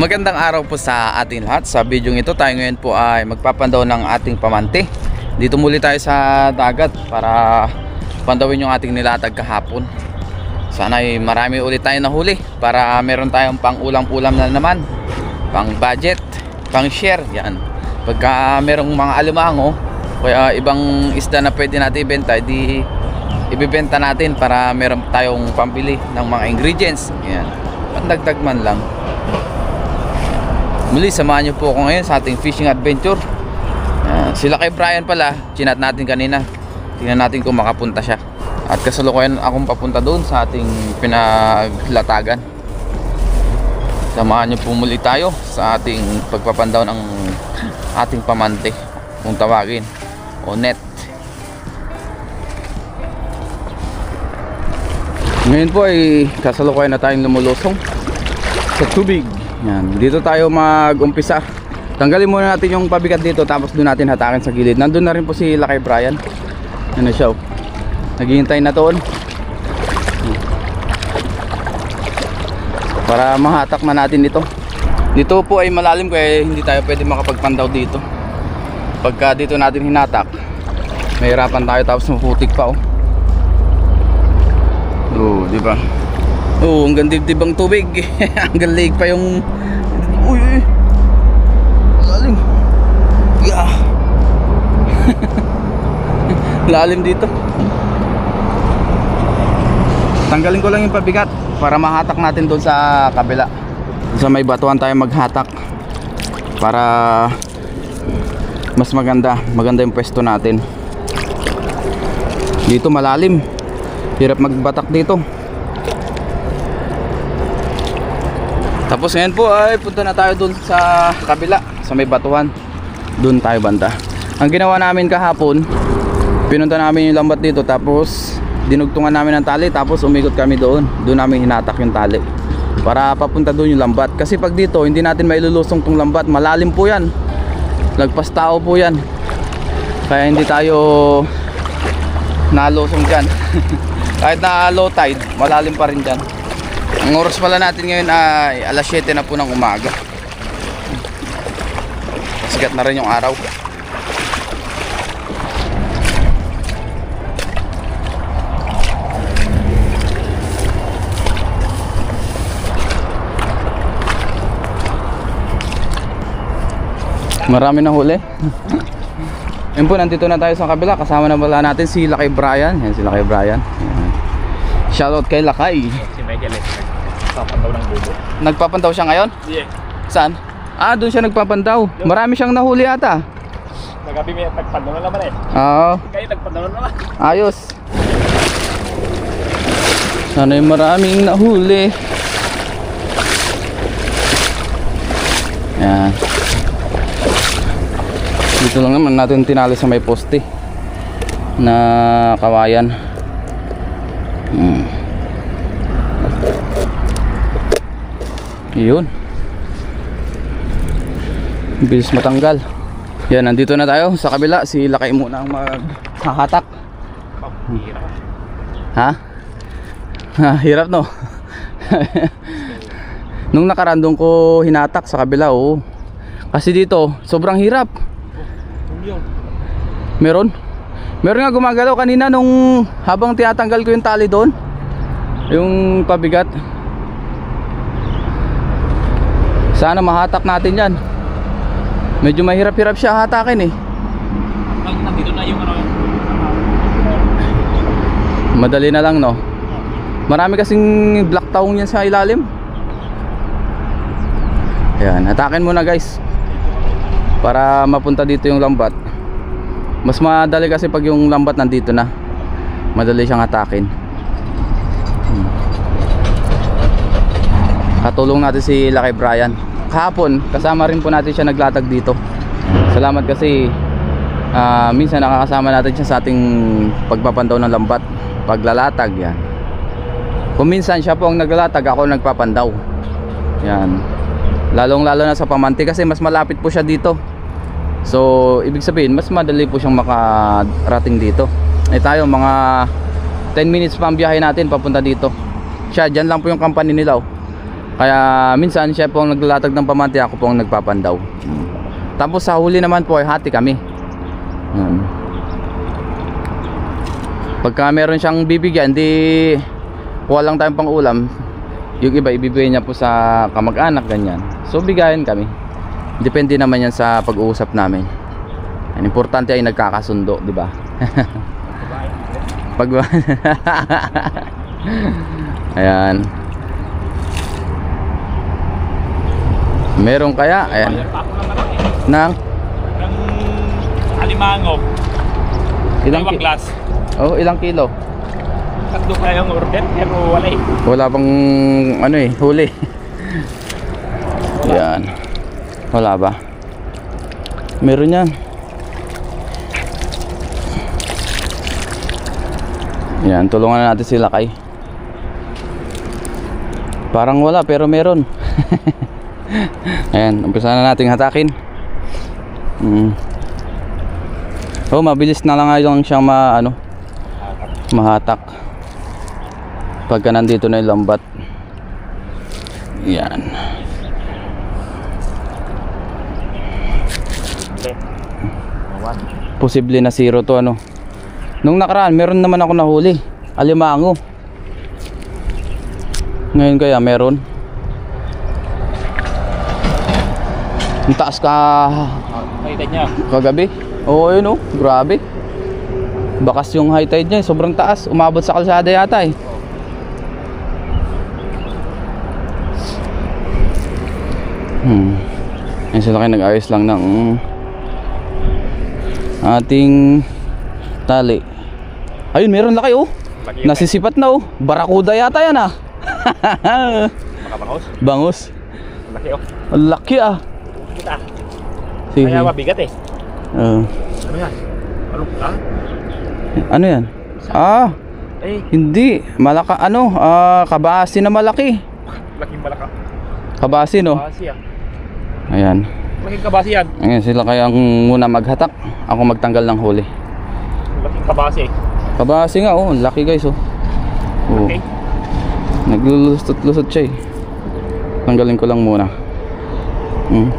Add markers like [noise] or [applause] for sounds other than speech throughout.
Magandang araw po sa ating lahat. Sa video ito tayo ngayon po ay magpapandaw ng ating pamante. Dito muli tayo sa dagat para pandawin yung ating nilatag kahapon. Sana ay marami ulit tayo nahuli para meron tayong pang ulam-ulam na naman. Pang budget, pang share. Yan. Pagka merong mga alimango, kaya ibang isda na pwede natin ibenta, di ibibenta natin para meron tayong pambili ng mga ingredients. Yan. Pandagdag man lang. Muli, samahan niyo po ako ngayon sa ating fishing adventure. Ah, sila kay Brian pala, chinat natin kanina. Tingnan natin kung makapunta siya. At kasalukuyan akong papunta doon sa ating pinaglatagan. Samahan niyo po muli tayo sa ating pagpapandaw ng ating pamante. Kung tawagin. O net. Ngayon po ay kasalukuyan na tayong lumulusong sa tubig. Yan. Dito tayo mag-umpisa. Tanggalin muna natin yung pabigat dito tapos doon natin hatakin sa gilid. Nandun na rin po si Lakay Brian. Ano siya? oh. Naghihintay na doon. Para mahatak na natin ito. Dito po ay malalim kaya hindi tayo pwede makapagpandaw dito. Pagka dito natin hinatak, mahirapan tayo tapos maputik pa oh. Oo, di ba? Oo, hanggang dibdib ang tubig. [laughs] hanggang leg pa yung... Uy, uy. Lalim. Yeah. Lalim dito. Tanggalin ko lang yung pabigat para mahatak natin doon sa kabila. Sa may batuan tayo maghatak para mas maganda, maganda yung pwesto natin. Dito malalim. Hirap magbatak dito. Tapos ngayon po ay punta na tayo dun sa kabila, sa may batuhan. Dun tayo banda. Ang ginawa namin kahapon, pinunta namin yung lambat dito tapos dinugtungan namin ng tali tapos umikot kami doon. Doon namin hinatak yung tali. Para papunta doon yung lambat. Kasi pag dito, hindi natin mailulusong tong lambat. Malalim po yan. Lagpas tao po yan. Kaya hindi tayo nalusong dyan. [laughs] Kahit na low tide, malalim pa rin dyan. Ang oras pala natin ngayon ay alas 7 na po ng umaga. Sigat na rin yung araw. Marami na huli. [laughs] Ayun po, nandito na tayo sa kabila. Kasama na pala natin si Lakay Brian. Yan si Lakay Brian. Yan. Shoutout kay Lakay. Si Michael eh. Papandaw ng bubo. Nagpapandaw siya ngayon? Yeah. Saan? Ah, doon siya nagpapandaw. Marami siyang nahuli ata. Nagabi may nagpandaw na naman eh. Oo, Kayo nagpandaw na naman. ayos. Sana'y maraming nahuli. Yan. Dito lang naman natin tinali sa may poste na kawayan. Hmm. Yun. Bilis matanggal. Yan, nandito na tayo sa kabila. Si Lakay muna ang maghahatak. Oh. Ha? Ha, hirap no? [laughs] Nung nakarandong ko hinatak sa kabila, oo. Kasi dito, sobrang hirap. Yun. Meron? Meron nga gumagalaw kanina nung habang tinatanggal ko yung tali doon. Yung pabigat. Sana mahatak natin yan. Medyo mahirap-hirap siya hatakin eh. Pag nandito na yung ano. Madali na lang no. Marami kasing black taong yan sa ilalim. Ayan, hatakin muna guys. Para mapunta dito yung lambat. Mas madali kasi pag yung lambat nandito na. Madali siyang hatakin. Hmm. Katulong natin si Lakay Brian. Kahapon, kasama rin po natin siya naglatag dito. Salamat kasi ah, minsan nakakasama natin siya sa ating pagpapandaw ng lambat. Paglalatag yan. Kung minsan siya po ang naglalatag, ako nagpapandaw. Yan. Lalong lalo na sa Pamanti kasi mas malapit po siya dito. So, ibig sabihin, mas madali po siyang makarating dito. Eh tayo, mga 10 minutes pa ang biyahe natin papunta dito. Siya, dyan lang po yung company nila. Oh. Kaya minsan siya po ang naglalatag ng Pamanti, ako po ang nagpapandaw. Hmm. Tapos sa huli naman po ay hati kami. Yan. Pagka meron siyang bibigyan, di kuha lang tayong pang ulam. Yung iba ibibigay niya po sa kamag-anak ganyan. So bigayan kami. Depende naman yan sa pag-uusap namin. Ang importante ay nagkakasundo, di ba? Pag [laughs] Ayan. Meron kaya? Ayan. Nang Ng alimango. ilang Ilang ki- glass. Oh, ilang kilo? Tatlo kaya yung order pero wala eh. Wala pang ano eh, huli. Yan. Wala ba? Meron yan. Yan, tulungan na natin sila kay. Parang wala pero meron. [laughs] Ayan, umpisa na nating hatakin. Mm. Oh, mabilis na lang lang siyang ma ano, mahatak pagka nandito na yung lambat yan Awan. posible na zero to ano? Nung nakaraan meron naman ako nahuli. Alimango. Ngayon kaya meron? Ang taas ka Nakita niya. kagabi? Oo yun oh. Grabe. Bakas yung high tide niya eh, sobrang taas. Umabot sa kalsada yata eh. Hmm. Yan sila kayo nag-ayos lang ng ating tali. Ayun, meron laki oh. Nasisipat na oh. Barakuda yata yan ah. [laughs] Makabangos. Bangus. Laki oh. Laki ah. Kita. Sige. Kaya mabigat eh. Ah. Ano yan? Ano? Ah? ano yan? Ah, Eh, hindi. Malaka ano, ah, kabasi na malaki. laking balaka. Kabasi no. Kabasi ah. Ayan. Laking kabasi yan. Ayan sila kaya ang muna maghatak. Ako magtanggal ng huli. Laking kabasi eh. Kabasi nga oh, laki guys oh. Oh. Okay. Naglulusot-lusot siya eh. Tanggalin ko lang muna. Hmm.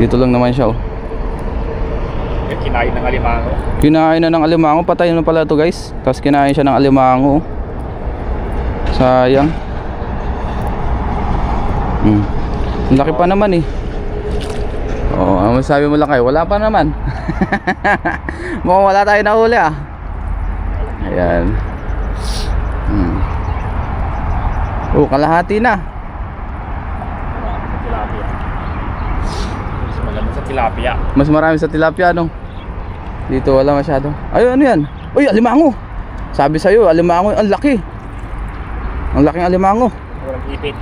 Dito lang naman siya oh. Yung kinain ng alimango. Kinain na ng alimango, patay na pala to guys. Tapos kinain siya ng alimango. oh. Sayang. Hmm. Laki pa naman eh. Oo, ano sabi mo lang kayo? Wala pa naman. [laughs] Mukhang wala tayo nahuli ah. Ayan. Hmm. Oh, kalahati na. Mas maganda sa tilapia. Mas marami sa tilapia no. Dito wala masyado. Ay, ano yan? Uy, alimango. Sabi sa'yo, alimango, ang laki. Ang laking alimango. Walang ipit.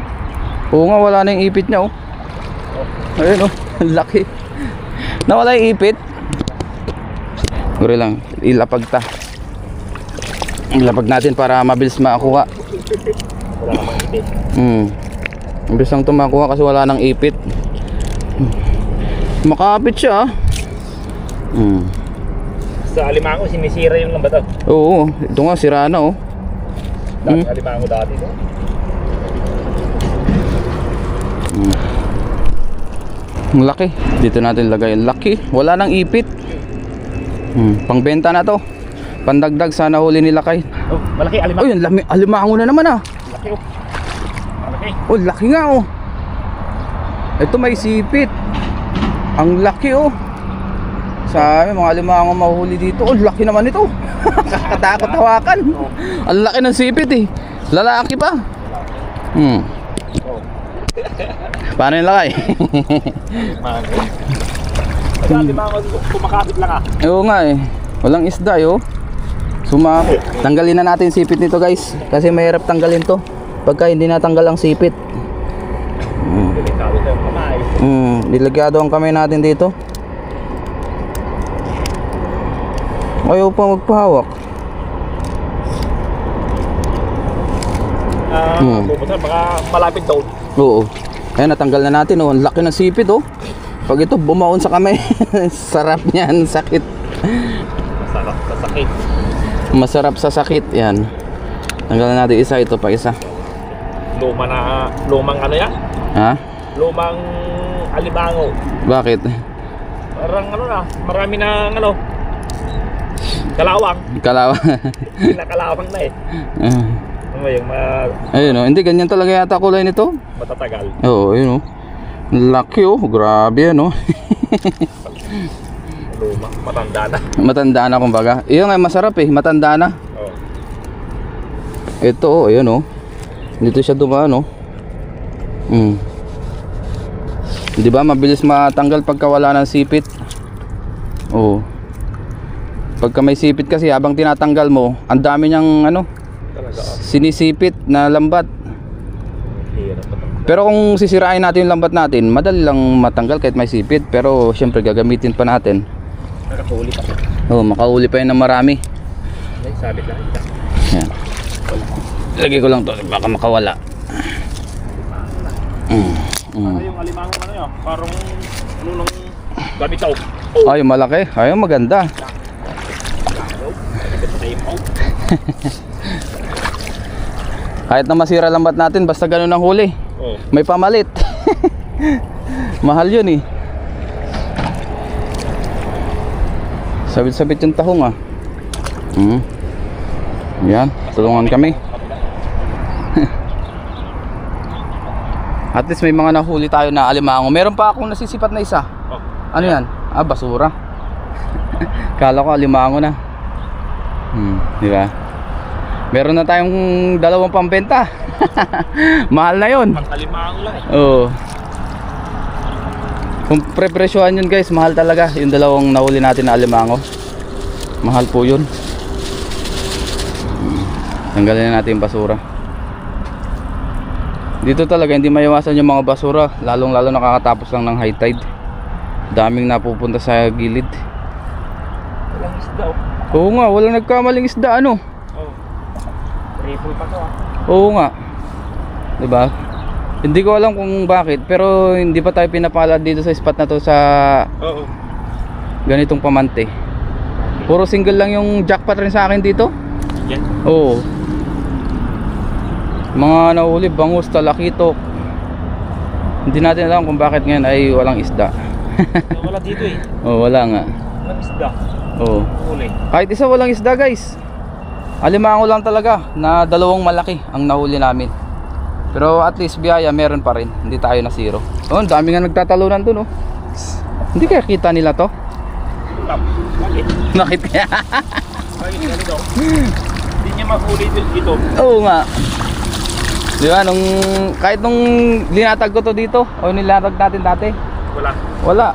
Oo nga, wala na yung ipit niya, oh. Ayun, oh. Ang laki. Nawala yung ipit. Guri lang, ilapag ta. Ilapag natin para mabilis makuha. Wala namang ipit. Hmm. Mabilis lang ito makuha kasi wala nang ipit. Makapit siya, ah. Hmm. Sa alimango, sinisira yung lambat oh. Oo, ito nga, sira na, oh. Dati Hmm. alimango dati no? Ang laki. Dito natin lagay ang laki. Wala nang ipit. Hmm, pangbenta na to. Pandagdag sana huli nila kay. Oh, malaki alimango. Ang lami, alimango na naman ah. Malaki oh. Malaki. Oh, laki nga oh. Ito may sipit. Ang laki oh. Sabi mga alimango mahuli dito. Oh, laki naman ito. [laughs] Kakatakot hawakan. Ang laki ng sipit eh. Lalaki pa. Hmm. Paano yung lakay? Sa alimango, kumakapit lang ah. Oo nga eh. Walang isda eh, oh. Suma tanggalin na natin sipit nito guys. Kasi mahirap tanggalin to. Pagka hindi natanggal ang sipit. Kamay. Hmm, delikado ang kamay natin dito. Ayaw pa magpahawak. ah, Hmm. mga malapit doon. Oo. Ayan, natanggal na natin. Oh. Ang laki ng sipit, oh. Pag ito, bumaon sa kamay. [laughs] Sarap niyan, sakit. Masarap sa sakit. Masarap sa sakit. Yan. Tanggalan natin isa, ito pa isa. Luma na, lumang ano yan? Ha? Lumang alimango. Bakit? Parang ano na, marami na ano, kalawang. Kalawa. Pinakalawang [laughs] na eh. Ano yung ma Ayun, oh. Hindi, ganyan talaga yata kulay nito. matatagal. Oo, yun, oh. Laki, oh. Grabe, ano. Luma, matanda na. [laughs] Matanda na, kumbaga. Iyon nga, masarap, eh. Matanda na. Oh. Ito, oh. Ayun, oh. Dito siya dumaan, oh. Hmm. Di ba, mabilis matanggal pagka wala ng sipit. Oo. Pagka may sipit kasi, habang tinatanggal mo, ang dami niyang, ano, oh. Sinisipit na lambat. Pero kung sisirain natin yung lambat natin, madali lang matanggal kahit may sipit. Pero syempre gagamitin pa natin. Nakahuli pa. Oh, makauli pa yun ng marami. Ay, sabit lang ita. Yan. Lagay ko lang to, baka makawala. Mm. Mm. yung alimango ano yun? Parang ano nung gamitaw. Ay, malaki. Ay, maganda. Taimaw. [laughs] Kahit na masira lambat natin, basta ganun ang huli. Oh. May pamalit. [laughs] Mahal yun eh. Sabit-sabit yung tahong ah. Hmm. Yan, tulungan kami. [laughs] At least may mga nahuli tayo na alimango. Meron pa akong nasisipat na isa. Oh. Ano yan? Ah, basura. [laughs] Kala ko alimango na. Hmm, di ba? Meron na tayong dalawang pambenta. [laughs] Mahal na 'yon. Pang alimango lang. Oo. Kung prepresyohan yun guys, mahal talaga. Yung dalawang nahuli natin na alimango. Mahal po yun. Tanggalin na natin yung basura. Dito talaga hindi maiwasan yung mga basura. Lalong lalo nakakatapos lang ng high tide. Daming napupunta sa gilid. Walang isda oh. Oo nga, walang nagkamaling isda ano. Triple pa to ah. Oo nga. 'Di ba? Hindi ko alam kung bakit, pero hindi pa tayo pinapalad dito sa spot na to sa Oo. ganitong pamante. Puro single lang yung jackpot rin sa akin dito. Yan. Oo. Mga nahuli, bangus, talakitok. Hindi natin alam kung bakit ngayon ay walang isda. [laughs] Wala dito eh. oh, wala nga. Walang isda. Oo. Huli. Kahit isa walang isda, guys. Alimango lang talaga na dalawang malaki ang nahuli namin. Pero at least biyaya meron pa rin. Hindi tayo na zero. Oh, ang dami nga nagtatalunan dun, oh. Hindi kaya kita nila to? [laughs] Bakit? Kaya? Bakit ganito? Hindi niya mahuli dito. Oo nga. Di ba, nung, kahit nung linatag ko to dito, o nilatag natin dati, Wala. wala.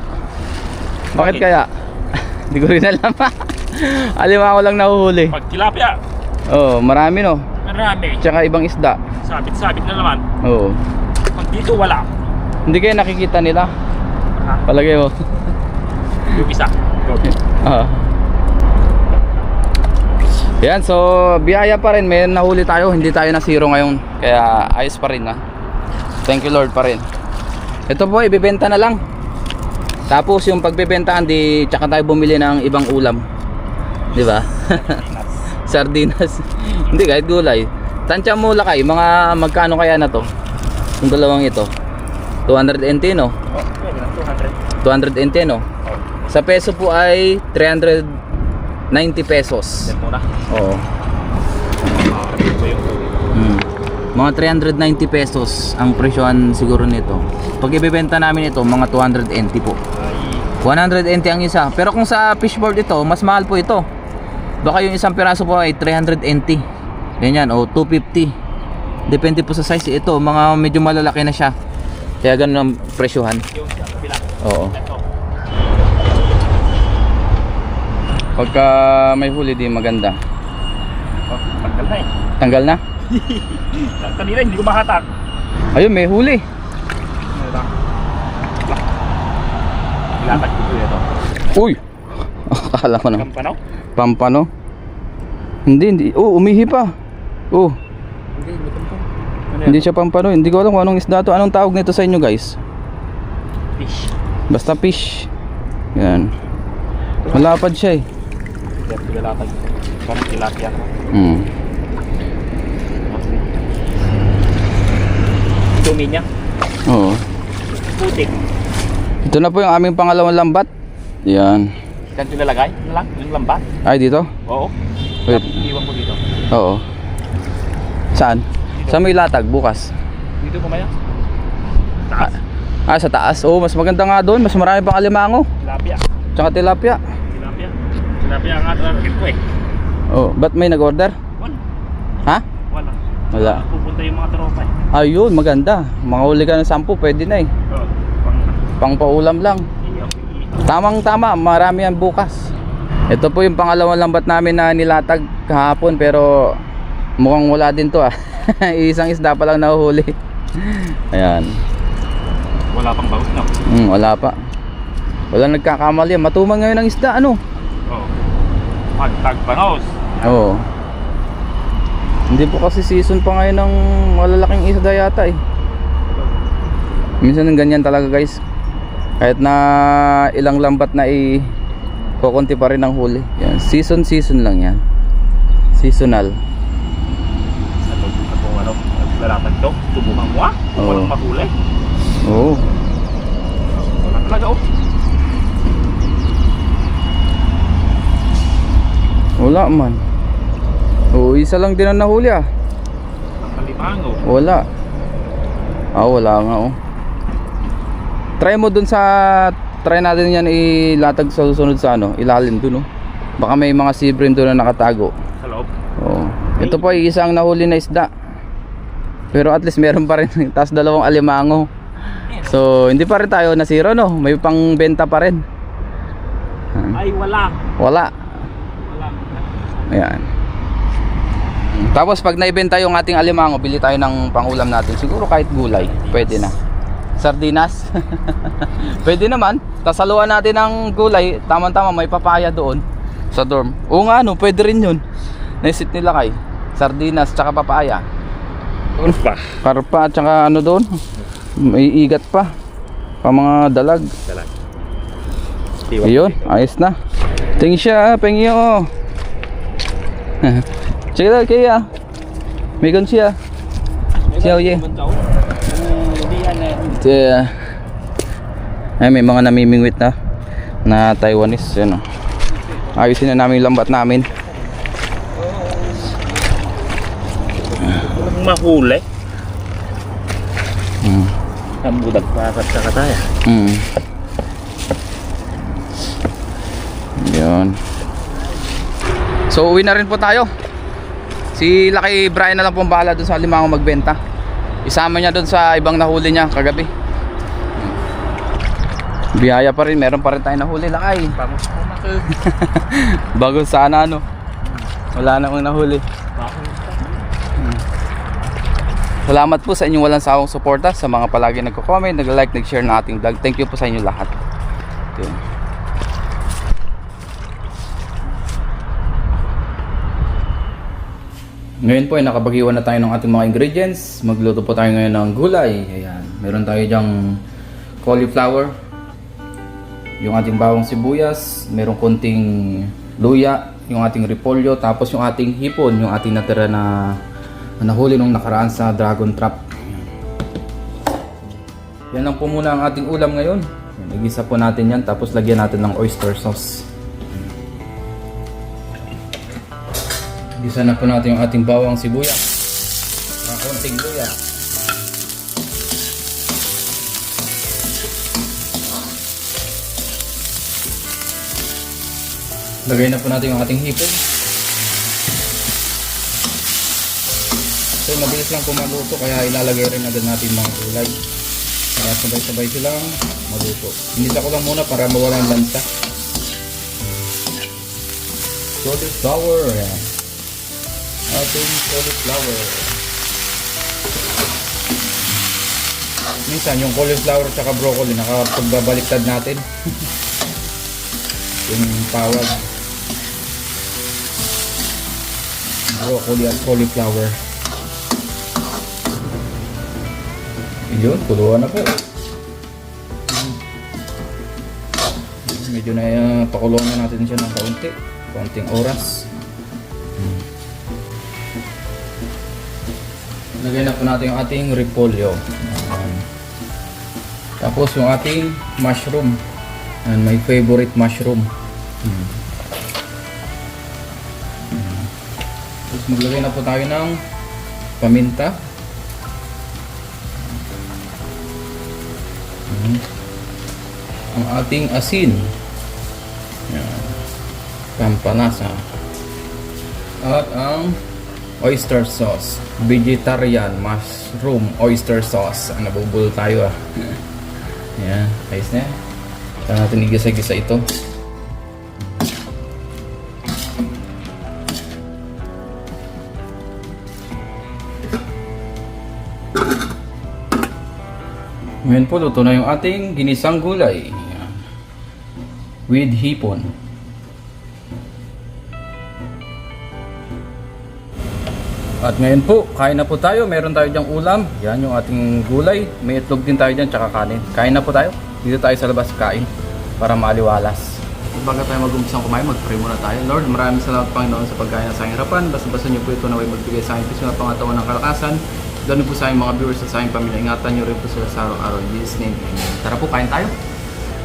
Bakit Bakit? kaya? [laughs] Hindi ko rin alam. [laughs] Alimango lang nahuhuli. Pag Oo, marami no. marami. Tsaka ibang isda. Sabit-sabit na naman. Oo. Pag dito wala. Hindi kayo nakikita nila. Ha? Palagay mo. [laughs] Yung isa. Ah. Yan, so biyaya pa rin. May nahuli tayo. Hindi tayo na zero ngayon. Kaya ayos pa rin ha. Thank you Lord pa rin. Ito po, ibibenta na lang. Tapos yung pagbebentahan, di tsaka tayo bumili ng ibang ulam. Di ba? [laughs] Sardinas. [laughs] Hindi, kahit gulay. Tansya mo lakay, mga magkano kaya na to? Yung dalawang ito. 200 no? Oh, pwede na. 200. 210 no? Oh. Sa peso po ay 390 pesos. Oo. Hmm. Mga 390 pesos ang presyohan siguro nito. Pag ibebenta namin ito, mga 280 po. Ay, 180 ang isa. Pero kung sa fishboard ito, mas mahal po ito. Baka yung isang piraso po ay 380. Ganyan, o 250. Depende po sa size. Ito, mga medyo malalaki na siya. Kaya ganun ang presyohan. Oo. Pagka may huli di maganda. Oh, tanggal na eh. Tanggal na? [laughs] Kanina hindi ko mahatak. Ayun, may huli. Ano. Uy! Akala ko na. Kampanaw? Pampano? Hindi, hindi. Oh, umihi pa. Oh. Hindi, hindi. Ano Hindi siya pampano. Hindi ko alam kung anong isda to. Anong tawag nito sa inyo guys? Fish. Basta fish. Yan. Malapad siya eh. Tilalatag. Parang tilapia. Hmm. Dumi niya. Oo. Putik. Ito na po yung aming pangalawang lambat. Yan. Saan ito nalagay? Ano lang? Yung lambat? Ay, dito? Oo. Wait. Iwan ko dito. Oo. Saan? Sa may latag, bukas. Dito kumaya. Taas. Ah, sa taas. Oo, mas maganda nga doon. Mas marami pang alimango. Tilapia. Tsaka tilapia. Tilapia. Tilapia ang ato ang ko eh. Oh, ba't may nag-order? Wala. Ha? Wala. Wala. Pupunta yung mga tropa eh. Ayun, maganda. Makahuli ka ng sampu, pwede na eh. Oo. Pang Pang paulam lang. Tamang tama, marami yan bukas. Ito po yung pangalawang lambat namin na nilatag kahapon pero mukhang wala din to ah. [laughs] Isang isda pa lang nahuhuli. [laughs] Ayan. Wala pang bawas no? Hmm, wala pa. Wala nagkakamali. Matuman ngayon ang isda, ano? Oo. Magtag panos. Oo. Hindi po kasi season pa ngayon ng malalaking isda yata eh. Minsan ng ganyan talaga guys. Kahit na ilang lambat na i kukunti pa rin ang huli. Yan. Season season lang yan. Seasonal. Naglalatag to. Subukan mo ah. Kung Oo. walang mahuli. Oo. Wala talaga oh. Wala man. Oo, isa lang din ang nahuli ah. Ang kalimango. Wala. Ah, wala nga oh. Try mo dun sa try natin yan ilatag sa susunod sa ano, ilalim dun oh. Baka may mga sibrim doon na nakatago. Sa loob. Oo. Ito po ay isang nahuli na isda. Pero at least meron pa rin [laughs] tapos dalawang alimango. So, hindi pa rin tayo nasiro no. May pangbenta pa rin. Ay, wala. Wala. Wala. Ayan. Tapos pag naibenta yung ating alimango, bili tayo ng pangulam natin. Siguro kahit gulay, pwede na. Sardinas. [laughs] pwede naman. Tasaluan natin ng gulay. Tama-tama may papaya doon sa dorm. Oo nga no, pwede rin yun. Naisip nila kay. Sardinas tsaka papaya. Pa? Karpa at tsaka ano doon. May igat pa. Pa mga dalag. Dalag. Ayun, ayos na. Tingin siya, pengi oh. [laughs] Sige lang, kaya. May gun siya. Siya, oye. Eh. Siya. Ay, may mga namimingwit na na Taiwanese. Yan oh. Ayusin na namin yung lambat namin. Walang mahuli. Hmm. Ang budag pa sa kataya. Hmm. Yun. So uwi na rin po tayo. Si Lucky Brian na lang pong bahala dun sa limango magbenta. Isama niya dun sa ibang nahuli niya kagabi. Biyaya pa rin, meron pa rin tayo nahuli Lakay. Na. [laughs] Bago sana ano. Wala namang nahuli. Salamat po sa inyong walang sawang suporta sa mga palagi nagko-comment, nag-like, nag-share ng ating vlog. Thank you po sa inyo lahat. Yun. Ngayon po ay nakabagiwan na tayo ng ating mga ingredients. Magluto po tayo ngayon ng gulay. Ayan. Meron tayo dyang cauliflower, yung ating bawang sibuyas, meron konting luya, yung ating repolyo, tapos yung ating hipon, yung ating natira na na nahuli nung nakaraan sa dragon trap. Yan lang po muna ang ating ulam ngayon. Igisa po natin yan, tapos lagyan natin ng oyster sauce. Igisa na po natin yung ating bawang sibuyas. Mga konting luya. Lagay na po natin yung ating hipon. So mabilis lang po maluto kaya ilalagay rin agad natin mga gulay. Para sabay-sabay silang maluto. Inisa ko lang muna para mawalan lansa. Cauliflower. Yan. Ating cauliflower. Minsan yung cauliflower at broccoli nakapagbabaliktad natin. [laughs] yung pawag. Broccoli at cauliflower. Yun, kuluan na po. Medyo na uh, na natin siya ng kaunti. Kaunting oras. Lagyan na po natin yung ating repolyo. Tapos yung ating mushroom. And my favorite mushroom. Hmm. Hmm. Tapos maglagay na po tayo ng paminta. Hmm. Ang ating asin. Yan. Pampanasa. At ang oyster sauce. Vegetarian mushroom oyster sauce. Ah, nabubul tayo ah. Yan. Ayos na. Saan natin igisa-gisa ito. Ngayon po, luto na yung ating ginisang gulay. With hipon. At ngayon po, kain na po tayo. Meron tayo diyang ulam. Yan yung ating gulay. May itlog din tayo dyan, tsaka kanin. Kain na po tayo. Dito tayo sa labas kain para maaliwalas. Bago tayo mag-umpisang kumain, mag-pray muna tayo. Lord, maraming salamat Panginoon sa pagkain sa aking harapan. Basta-basta niyo po ito na way magbigay sa akin. Piso na pangatawan ng kalakasan. Ganun po sa aking mga viewers at sa aking pamilya. Ingatan niyo rin po sila sa araw-araw. In Jesus' name, Amen. Tara po, kain tayo.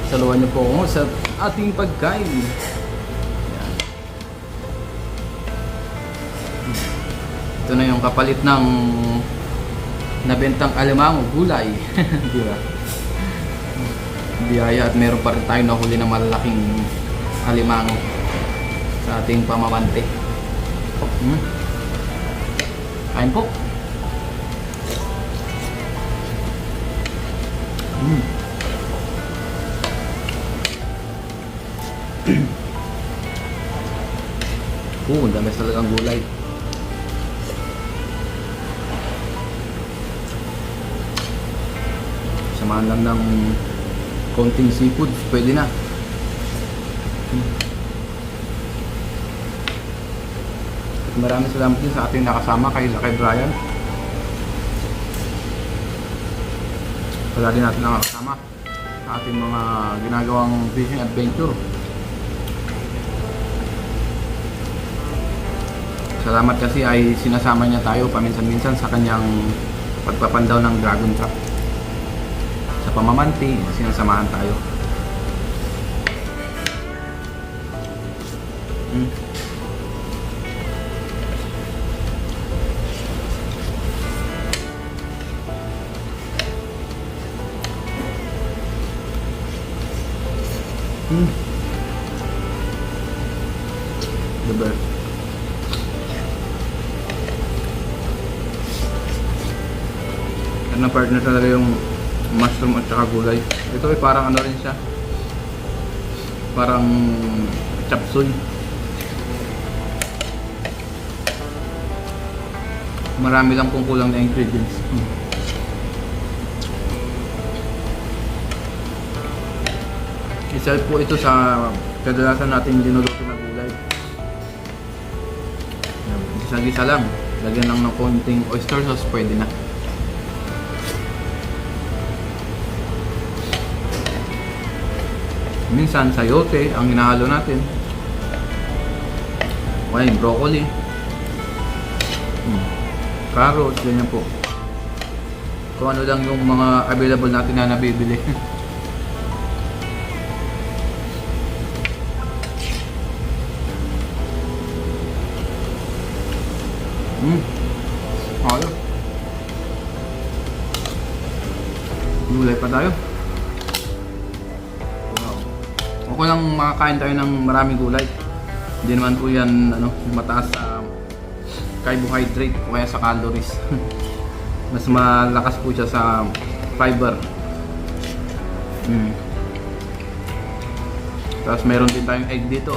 Saluhan niyo po ako sa ating pagkain. Ito na yung kapalit ng nabentang alamang o gulay. [laughs] Di ba? Biyaya at meron pa rin tayo nahuli na malalaking alimango sa ating pamamante. Hmm. Kain po. Hmm. Oo, [clears throat] ang dami talagang gulay. Samahan lang ng konting seafood, pwede na. Maraming salamat din sa ating nakasama kay, kay Brian. Wala din natin nakasama sa ating mga ginagawang fishing adventure. Salamat kasi ay sinasama niya tayo paminsan-minsan sa kanyang pagpapandaw ng dragon trap. Pamamanti, sinasamahan tayo. Mm. Mm. The best. Na partner talaga yung mushroom at saka gulay. Ito ay parang ano rin siya. Parang chapsuy. Marami lang kung kulang na ingredients. Hmm. Isa po ito sa kadalasan natin linuluto na gulay. Isa-gisa lang. Lagyan lang ng konting oyster sauce, pwede na. Minsan sayote ang hinahalo natin. Wine, broccoli. Hmm. Carrots, ganyan po. Kung ano lang yung mga available natin na nabibili. [laughs] lang makakain tayo ng maraming gulay. Hindi naman po yan ano, mataas sa carbohydrate o kaya sa calories. [laughs] Mas malakas po siya sa fiber. Mm. Tapos meron din tayong egg dito.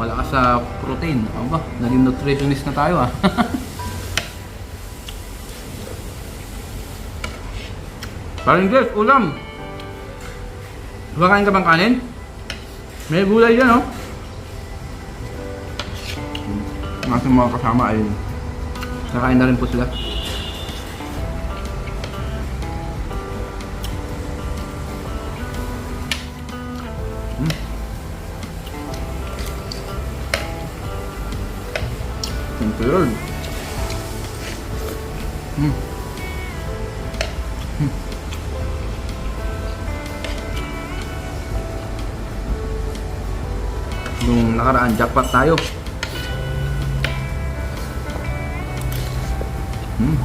Malakas sa protein. Aba, naging nutritionist na tayo ah. [laughs] Parang ulam. Kumakain ka bang kanin? May gulay yan, oh. Ang ating mga kasama ay nakain na rin po sila. Mm. Ito yun. Jackpot tayo. Hmm.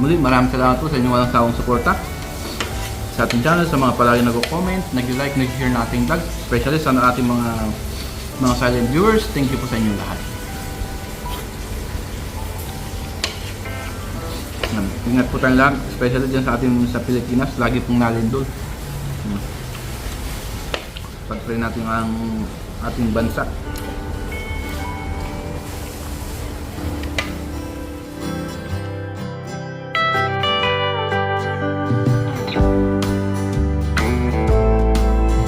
Muli, maraming salamat po sa inyong walang sawang suporta sa ating channel, sa mga palagi nag-comment, nag-like, nag-share na ating vlog, especially sa ating mga mga silent viewers. Thank you po sa inyong lahat. Ingat po tayong lahat, especially dyan sa ating sa Pilipinas, lagi pong nalindol. Pag-pray natin ang ating bansa.